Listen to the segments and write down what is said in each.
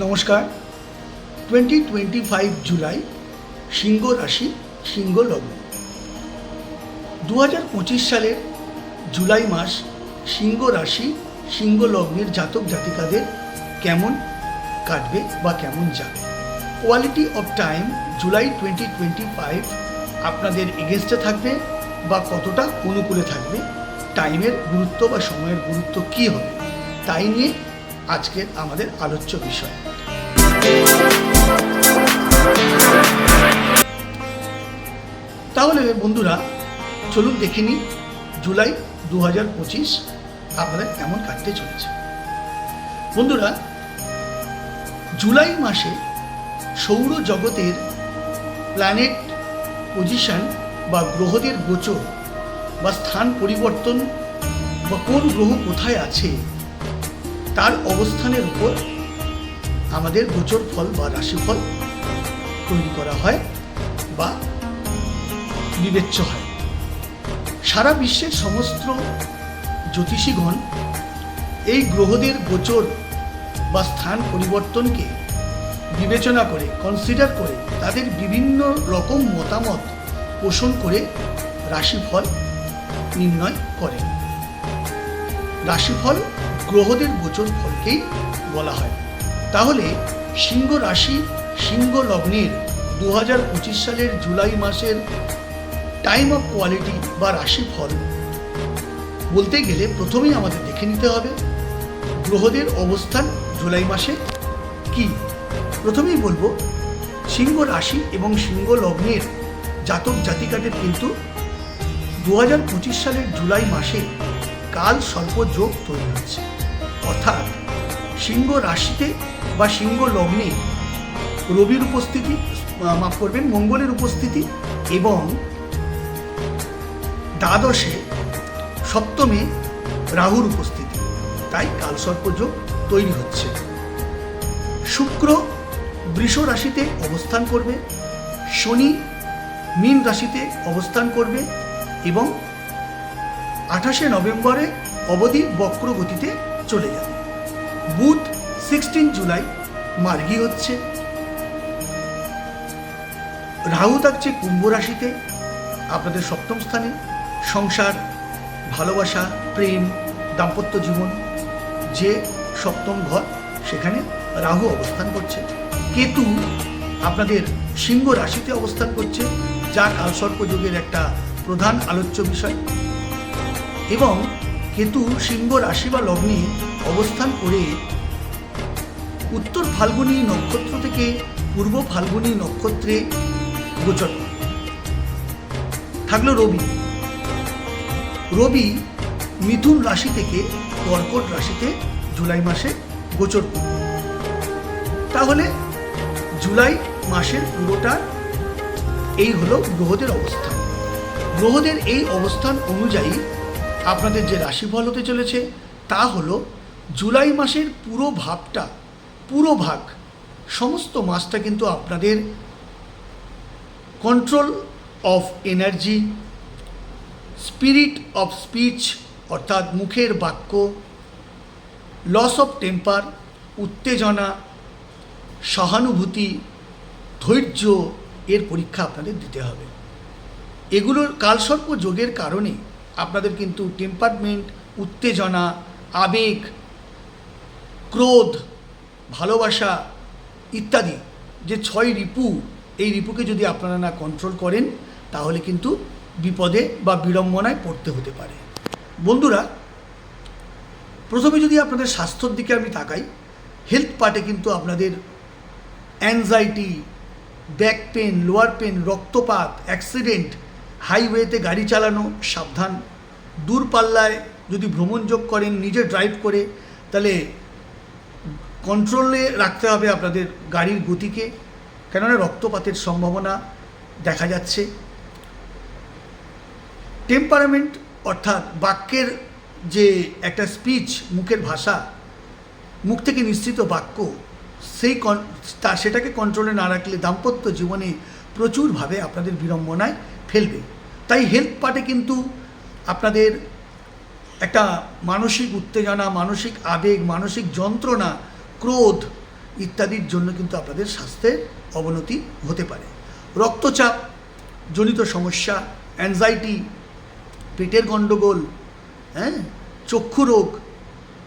নমস্কার। Twenty twenty five July, সিংহ রাশি, সিংহ লগ্ন। দু হাজার পঁচিশ সালের জুলাই মাস, সিংহ রাশি, সিংহ লগ্নের জাতক জাতিকাদের কেমন কাটবে বা কেমন যাবে? Quality of time July twenty twenty five আপনাদের এগেনস্টে থাকবে বা কতটা অনুকূলে থাকবে? টাইমের গুরুত্ব বা সময়ের গুরুত্ব কী হবে? তাই নিয়ে আজকের আমাদের আলোচ্য বিষয়। তাহলে বন্ধুরা, চলুন দেখে নিই জুলাই দু হাজার পঁচিশ আপনাদের কেমন কাটতে চলেছে। বন্ধুরা, জুলাই মাসে সৌর জগতের প্ল্যানেট পজিশন বা গ্রহদের গোচর বা স্থান পরিবর্তন বা কোন গ্রহ কোথায় আছে তার অবস্থানের উপর আমাদের গোচর ফল বা রাশিফল তৈরি করা হয় বা বিবেচ্য হয়। সারা বিশ্বের সমস্ত জ্যোতিষীগণ এই গ্রহদের গোচর বা স্থান পরিবর্তনকে বিবেচনা করে কনসিডার করে তাদের বিভিন্ন রকম মতামত পোষণ করে রাশিফল নির্ণয় করেন। রাশিফল গ্রহদের গোচর ফলকেই বলা হয়। তাহলে সিংহ রাশি সিংহ লগ্নের দু হাজার পঁচিশ সালের জুলাই মাসের টাইম অফ কোয়ালিটি বা রাশিফল বলতে গেলে প্রথমেই আমাদের দেখে নিতে হবে, গ্রহদের অবস্থান জুলাই মাসে কি? প্রথমেই বলব, সিংহ রাশি এবং সিংহ লগ্নের জাতক জাতিকাদের কিন্তু দু হাজার পঁচিশ সালের জুলাই মাসে কাল সর্প যোগ তৈরি হচ্ছে। অর্থাৎ সিংহ রাশিতে বা সিংহ লগ্নে রবির উপস্থিতি মাফ করবেন, মঙ্গলের উপস্থিতি এবং দ্বাদশে সপ্তমে রাহুর উপস্থিতি। তাই কালসর্প যোগ তৈরি হচ্ছে। শুক্র বৃষ রাশিতে অবস্থান করবে, শনি মীন রাশিতে অবস্থান করবে এবং আঠাশে নভেম্বরে অবধি বক্র গতিতে চলে যাবে। বুধ সিক্সটিন জুলাই মার্গী হচ্ছে। রাহু থাকছে কুম্ভ রাশিতে। আপনাদের সপ্তম স্থানে সংসার, ভালোবাসা, প্রেম, দাম্পত্য জীবন, যে সপ্তম ঘর, সেখানে রাহু অবস্থান করছে। কেতু আপনাদের সিংহ রাশিতে অবস্থান করছে যা কালসর্প যুগের একটা প্রধান আলোচ্য বিষয়। এবং কেতু, সিংহ, রাশি বা লগ্নে অবস্থান করে উত্তর ফাল্গুনী নক্ষত্র থেকে পূর্ব ফাল্গুনী নক্ষত্রে গোচর। থাকল রবি। রবি মিথুন রাশি থেকে কর্কট রাশিতে জুলাই মাসে গোচর তাহলে জুলাই মাসের পুরোটা এই হলো গ্রহদের অবস্থান। গ্রহদের এই অবস্থান অনুযায়ী আপনাদের যে রাশিফল হতে চলেছে, তা হলো জুলাই মাসের পুরো ভাবটা, পুরো ভাগ। সমস্ত মাসটা কিন্তু আপনাদের control of energy spirit of speech অর্থাৎ মুখের বাক্য লস অফ টেম্পার উত্তেজনা, সহানুভূতি, ধৈর্য, এর পরীক্ষা আপনাদের দিতে হবে। এগুলোর কালসর্প যোগের কারণে আপনাদের কিন্তু টেম্পারমেন্ট উত্তেজনা, আবেগ, ক্রোধ, ভালোবাসা ইত্যাদি যে ছয় রিপু, এই রিপুকে যদি আপনারা না কন্ট্রোল করেন, তাহলে কিন্তু বিপদে বা বিড়ম্বনায় পড়তে হতে পারে। বন্ধুরা, প্রথমে যদি আপনাদের স্বাস্থ্যর দিকে আমি তাকাই হেলথ পার্টে কিন্তু আপনাদের anxiety back pain lower pain রক্তপাত অ্যাক্সিডেন্ট হাইওয়েতে গাড়ি চালানো, সাবধান। দূরপাল্লায় যদি ভ্রমণযোগ করেন, নিজে ড্রাইভ করে, তাহলে কন্ট্রোলে রাখতে হবে আপনাদের গাড়ির গতিকে। কেননা রক্তপাতের সম্ভাবনা দেখা যাচ্ছে। টেম্পারামেন্ট অর্থাৎ বাক্যের যে একটা স্পিচ মুখের ভাষা, মুখ থেকে নিশ্চিত বাক্য, সেই তা সেটাকে কন্ট্রোলে না রাখলে দাম্পত্য জীবনে প্রচুরভাবে আপনাদের বিড়ম্বনায় ফেলবে। তাই হেলথ পার্টে কিন্তু আপনাদের একটা মানসিক উত্তেজনা, মানসিক আবেগ, মানসিক যন্ত্রণা, ক্রোধ ইত্যাদির জন্য কিন্তু আপনাদের স্বাস্থ্যের অবনতি হতে পারে। রক্তচাপ জনিত সমস্যা অ্যাংজাইটি পেটের গণ্ডগোল হ্যাঁ চক্ষু রোগ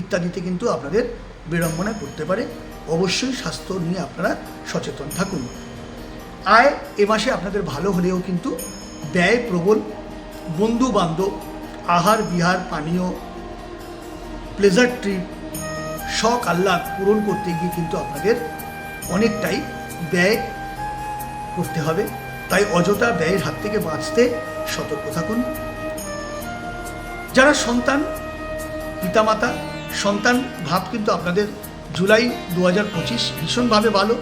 ইত্যাদিতে কিন্তু আপনাদের বিড়ম্বনায় পড়তে পারে। অবশ্যই স্বাস্থ্য নিয়ে আপনারা সচেতন থাকুন। আয় এ মাসে আপনাদের ভালো হলেও কিন্তু ব্যয় প্রবল বন্ধু বান্ধব আহার, বিহার, পানীয় প্লেজার ট্রিপ শখ, আহ্লাদ পূরণ করতে গিয়ে কিন্তু আপনাদের অনেকটাই ব্যয় করতে হবে। তাই অযথা ব্যয়ের হাত থেকে বাঁচতে সতর্ক থাকুন। যারা সন্তান, পিতামাতা, সন্তান ভাব কিন্তু আপনাদের জুলাই দু হাজার পঁচিশ ভীষণভাবে ভালো।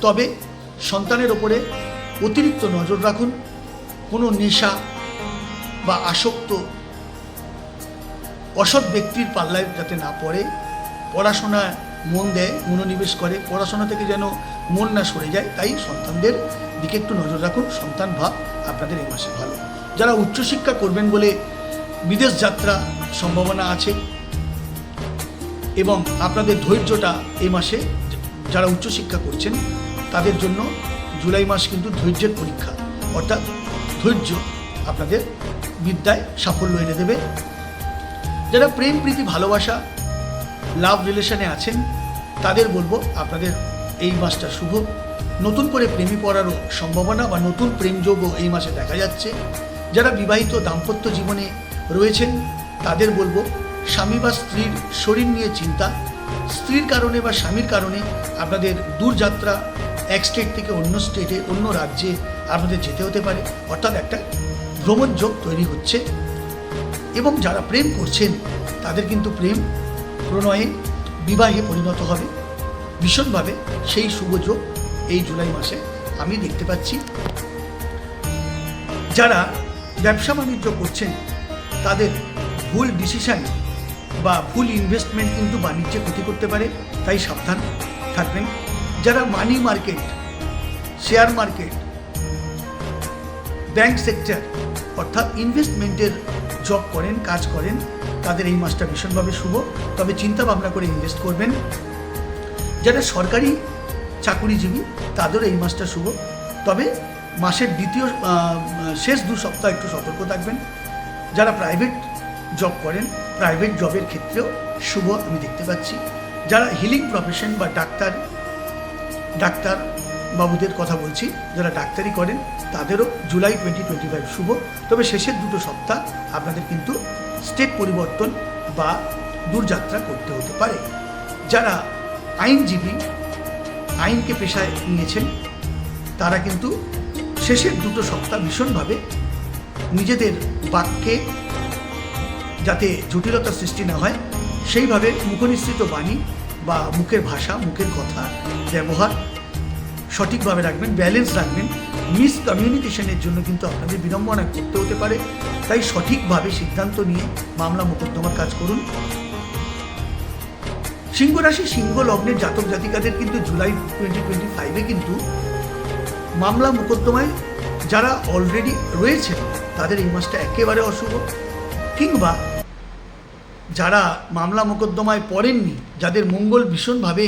তবে সন্তানের ওপরে অতিরিক্ত নজর রাখুন। কোনো নেশা বা আসক্ত অসৎ ব্যক্তির পাল্লায় যাতে না পড়ে পড়াশোনায় মন দেয়, মনোনিবেশ করে, পড়াশোনা থেকে যেন মন না সরে যায়, তাই সন্তানদের দিকে একটু নজর রাখুন। সন্তান ভাব আপনাদের এই মাসে ভালো। যারা উচ্চশিক্ষা করবেন বলে বিদেশ যাত্রা সম্ভাবনা আছে এবং আপনাদের ধৈর্যটা এই মাসে যারা উচ্চশিক্ষা করছেন, তাদের জন্য জুলাই মাস কিন্তু ধৈর্যের পরীক্ষা। অর্থাৎ ধৈর্য আপনাদের বিদ্যায় সাফল্য এনে দেবে। যারা প্রেম, প্রীতি, ভালোবাসা লাভ রিলেশনে আছেন, তাদের বলব আপনাদের এই মাসটা শুভ। নতুন করে প্রেমী পড়ারও সম্ভাবনা বা নতুন প্রেমযোগও এই মাসে দেখা যাচ্ছে। যারা বিবাহিত দাম্পত্য জীবনে রয়েছেন, তাদের বলব স্বামী বা স্ত্রীর শরীর নিয়ে চিন্তা। স্ত্রীর কারণে বা স্বামীর কারণে আপনাদের দূরযাত্রা এক স্টেট থেকে অন্য স্টেটে অন্য রাজ্যে আপনাদের যেতে হতে পারে। অর্থাৎ একটা ভ্রমণযোগ তৈরি হচ্ছে। এবং যারা প্রেম করছেন, তাদের কিন্তু প্রেম প্রণয়ে বিবাহে পরিণত হবে। ভীষণভাবে সেই শুভযোগ এই জুলাই মাসে আমি দেখতে পাচ্ছি। যারা ব্যবসা বাণিজ্য করছেন, তাদের ভুল ডিসিশন বা ভুল ইনভেস্টমেন্ট কিন্তু বাণিজ্যে ক্ষতি করতে পারে। তাই সাবধান থাকবেন। যারা money market share market bank sector অর্থাৎ ইনভেস্টমেন্টের জব করেন, কাজ করেন, তাদের এই মাসটা ভীষণভাবে শুভ। তবে চিন্তা ভাবনা করে ইনভেস্ট করবেন। যারা সরকারি চাকুরিজীবী, তাদেরও এই মাসটা শুভ। তবে মাসের দ্বিতীয় শেষ দু সপ্তাহ একটু সতর্ক থাকবেন। যারা প্রাইভেট জব করেন প্রাইভেট জবের ক্ষেত্রেও শুভ আমি দেখতে পাচ্ছি। যারা হিলিং প্রফেশন বা ডাক্তার ডাক্তার বাবুদের কথা বলছি, যারা ডাক্তারি করেন, তাদেরও জুলাই টোয়েন্টি টোয়েন্টি ফাইভ শুভ। তবে শেষের দুটো সপ্তাহ আপনাদের কিন্তু স্টেট পরিবর্তন বা দূরযাত্রা করতে হতে পারে। যারা আইনজীবী, আইনকে পেশায় নিয়েছেন, তারা কিন্তু শেষের দুটো সপ্তাহ ভীষণভাবে নিজেদের বাক্যে যাতে জটিলতা সৃষ্টি না হয়, সেইভাবে মুখনিসৃত বাণী বা মুখের ভাষা, মুখের কথা ব্যবহার সঠিকভাবে রাখবেন ব্যালেন্স রাখবেন। মিস কমিউনিকেশনের জন্য কিন্তু আপনাদের বিড়ম্বনা করতে হতে পারে। তাই সঠিকভাবে সিদ্ধান্ত নিয়ে মামলা মোকদ্দমার কাজ করুন। সিংহ রাশি সিংহ লগ্নের জাতক জাতিকাদের কিন্তু জুলাই টোয়েন্টি টোয়েন্টি ফাইভে কিন্তু মামলা মোকদ্দমায় যারা অলরেডি রয়েছেন, তাদের এই মাসটা একেবারে অশুভ। কিংবা যারা মামলা মোকদ্দমায় পড়েননি, যাদের মঙ্গল ভীষণভাবে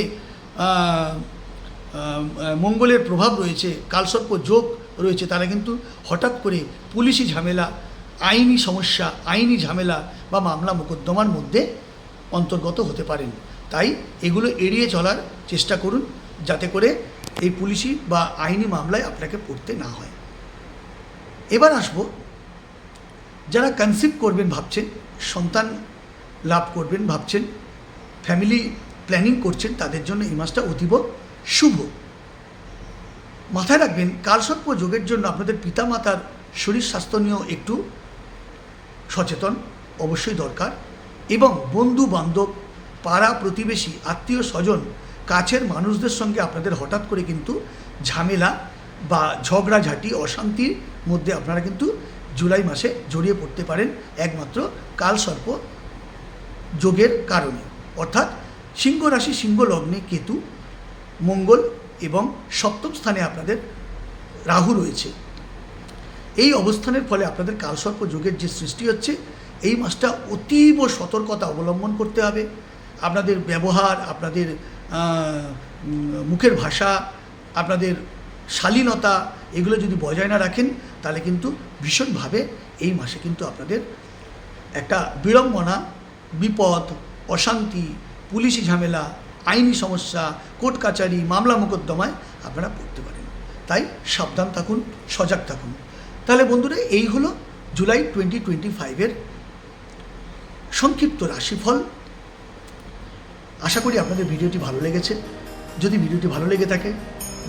মঙ্গলের প্রভাব রয়েছে, কালসর্প যোগ রয়েছে, তারা কিন্তু হঠাৎ করে পুলিশি ঝামেলা, আইনি সমস্যা, আইনি ঝামেলা বা মামলা মোকদ্দমার মধ্যে অন্তর্গত হতে পারেন। তাই এগুলো এড়িয়ে চলার চেষ্টা করুন, যাতে করে এই পুলিশি বা আইনি মামলায় আপনাকে পড়তে না হয়। এবার আসব, যারা কনসিভ করবেন ভাবছেন, সন্তান লাভ করবেন ভাবছেন ফ্যামিলি প্ল্যানিং করছেন, তাদের জন্য এই মাসটা অতীব শুভ। মাথায় রাখবেন, কালসর্প যোগের জন্য আপনাদের পিতামাতার শরীর স্বাস্থ্য নিয়েও একটু সচেতন অবশ্যই দরকার এবং বন্ধু বান্ধব পাড়া প্রতিবেশী, আত্মীয় স্বজন, কাছের মানুষদের সঙ্গে আপনাদের হঠাৎ করে কিন্তু ঝামেলা বা ঝগড়াঝাটি, অশান্তির মধ্যে আপনারা কিন্তু জুলাই মাসে জড়িয়ে পড়তে পারেন একমাত্র কালসর্প যোগের কারণে। অর্থাৎ সিংহ রাশি সিংহ লগ্নে কেতু মঙ্গল এবং সপ্তম স্থানে আপনাদের রাহু রয়েছে। এই অবস্থানের ফলে আপনাদের কালসর্প যোগের যে সৃষ্টি হচ্ছে, এই মাসটা অতীব সতর্কতা অবলম্বন করতে হবে। আপনাদের ব্যবহার, আপনাদের মুখের ভাষা, আপনাদের শালীনতা, এগুলো যদি বজায় না রাখেন, তাহলে কিন্তু ভীষণভাবে এই মাসে কিন্তু আপনাদের একটা বিড়ম্বনা, বিপদ, অশান্তি, পুলিশি ঝামেলা আইনি সমস্যা, কোর্ট কাচারি, মামলা মোকদ্দমায় আপনারা পড়তে পারেন। তাই সাবধান থাকুন, সজাগ থাকুন। তাহলে বন্ধুরা, এই হলো জুলাই টোয়েন্টি টোয়েন্টি ফাইভের সংক্ষিপ্ত রাশিফল। আশা করি আপনাদের ভিডিওটি ভালো লেগেছে। যদি ভিডিওটি ভালো লেগে থাকে,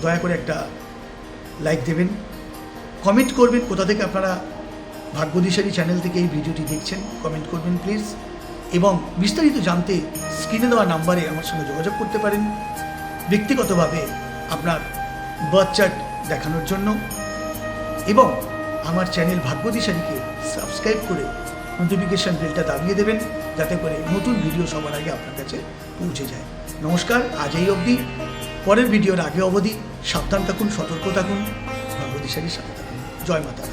দয়া করে একটা লাইক দেবেন। কমেন্ট করবেন কোথা থেকে আপনারা ভাগ্যদিশালী চ্যানেল থেকে এই ভিডিওটি দেখছেন। কমেন্ট করবেন প্লিজ। এবং বিস্তারিত জানতে স্ক্রিনে দেওয়া নাম্বারে আমার সঙ্গে যোগাযোগ করতে পারেন। ব্যক্তিগতভাবে আপনার বার্থ চার্ট দেখানোর জন্য এবং আমার চ্যানেল ভাগ্যদিশালীকে সাবস্ক্রাইব করে নোটিফিকেশান বেলটা দাবিয়ে দেবেন, যাতে করে নতুন ভিডিও সবার আগে আপনার কাছে পৌঁছে যায়। নমস্কার, আজ এই অবধি। পরের ভিডিওর আগে অবধি সাবধান থাকুন, সতর্ক থাকুন। ভাগ্যদিশালীর সাথে থাকুন। জয় মাতারা